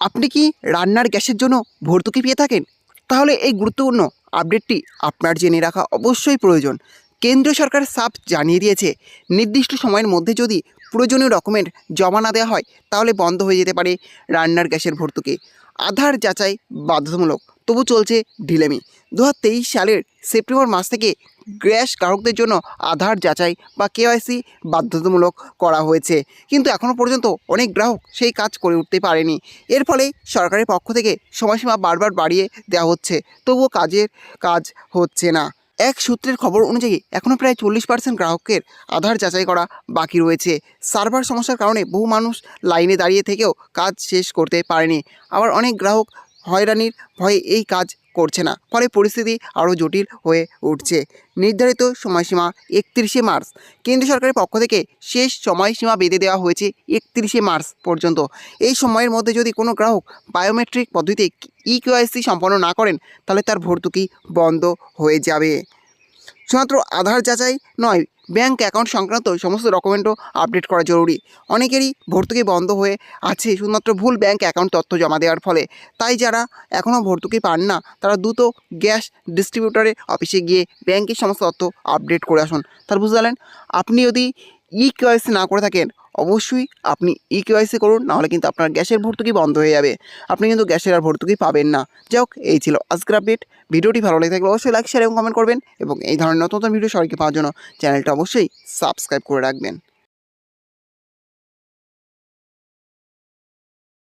আপনি কি রান্নার গ্যাসের জন্য ভর্তুকি পেয়ে থাকেন? তাহলে এই গুরুত্বপূর্ণ আপডেটটি আপনার জেনে রাখা অবশ্যই প্রয়োজন। কেন্দ্রীয় সরকার সাফ জানিয়ে দিয়েছে, নির্দিষ্ট সময়ের মধ্যে যদি প্রয়োজনীয় ডকুমেন্ট জমা না দেওয়া হয়, তাহলে বন্ধ হয়ে যেতে পারে রান্নার গ্যাসের ভর্তুকি। আধার যাচাই বাধ্যতামূলক, তবু চলছে ঢিলেমি। দু হাজার তেইশ সালের সেপ্টেম্বর মাস থেকে গ্যাস গ্রাহকদের জন্য আধার যাচাই বা কেওয়াইসি বাধ্যতামূলক করা হয়েছে। কিন্তু এখনও পর্যন্ত অনেক গ্রাহক সেই কাজ করে উঠতে পারেনি। এর ফলে সরকারের পক্ষ থেকে সময়সীমা বারবার বাড়িয়ে দেওয়া হচ্ছে, তবুও কাজের কাজ হচ্ছে না। এক সূত্রের খবর অনুযায়ী এখনও প্রায় চল্লিশ পার্সেন্ট গ্রাহকের আধার যাচাই করা বাকি রয়েছে। সার্ভার সমস্যার কারণে বহু মানুষ লাইনে দাঁড়িয়ে থেকেও কাজ শেষ করতে পারেনি। আবার অনেক গ্রাহক হয়রানির ভয়ে এই কাজ করছে না। ফলে পরিস্থিতি আরও জটিল হয়ে উঠছে। নির্ধারিত সময়সীমা একত্রিশে মার্চ। কেন্দ্র সরকারের পক্ষ থেকে শেষ সময়সীমা বেঁধে দেওয়া হয়েছে একত্রিশে মার্চ পর্যন্ত। এই সময়ের মধ্যে যদি কোনো গ্রাহক বায়োমেট্রিক পদ্ধতিতে ই কেওয়াইসি সম্পন্ন না করেন, তাহলে তার ভর্তুকি বন্ধ হয়ে যাবে। শুধুমাত্র আধার যাচাই নয় ব্যাংক অ্যাকাউন্ট সংক্রান্ত সমস্ত ডকুমেন্টও আপডেট করা জরুরি। অনেকেরই ভর্তুকি বন্ধ হয়ে আছে, শুধুমাত্র ভুল ব্যাঙ্ক অ্যাকাউন্ট তথ্য জমা দেওয়ার ফলে। তাই যারা এখনও ভর্তুকি পান না, তারা দ্রুত গ্যাস ডিস্ট্রিবিউটরের অফিসে গিয়ে ব্যাঙ্কের সমস্ত তথ্য আপডেট করে আসুন। তার বুঝতে পারলেন, আপনি যদি ই কেওয়াইসি না করে থাকেন অবশ্যই আপনি ই কেওয়াইসি করুন, নাহলে কিন্তু আপনার গ্যাসের ভর্তুকি বন্ধ হয়ে যাবে। আপনি কিন্তু গ্যাসের আর ভর্তুকি পাবেন না। যাই হোক, এই ছিল আজকের আপডেট। ভিডিওটি ভালো লেগে থাকলে অবশ্যই লাইক শেয়ার এবং কমেন্ট করবেন এবং এই ধরনের নতুন নতুন ভিডিও সবাইকে পাওয়ার জন্য চ্যানেলটা অবশ্যই সাবস্ক্রাইব করে রাখবেন।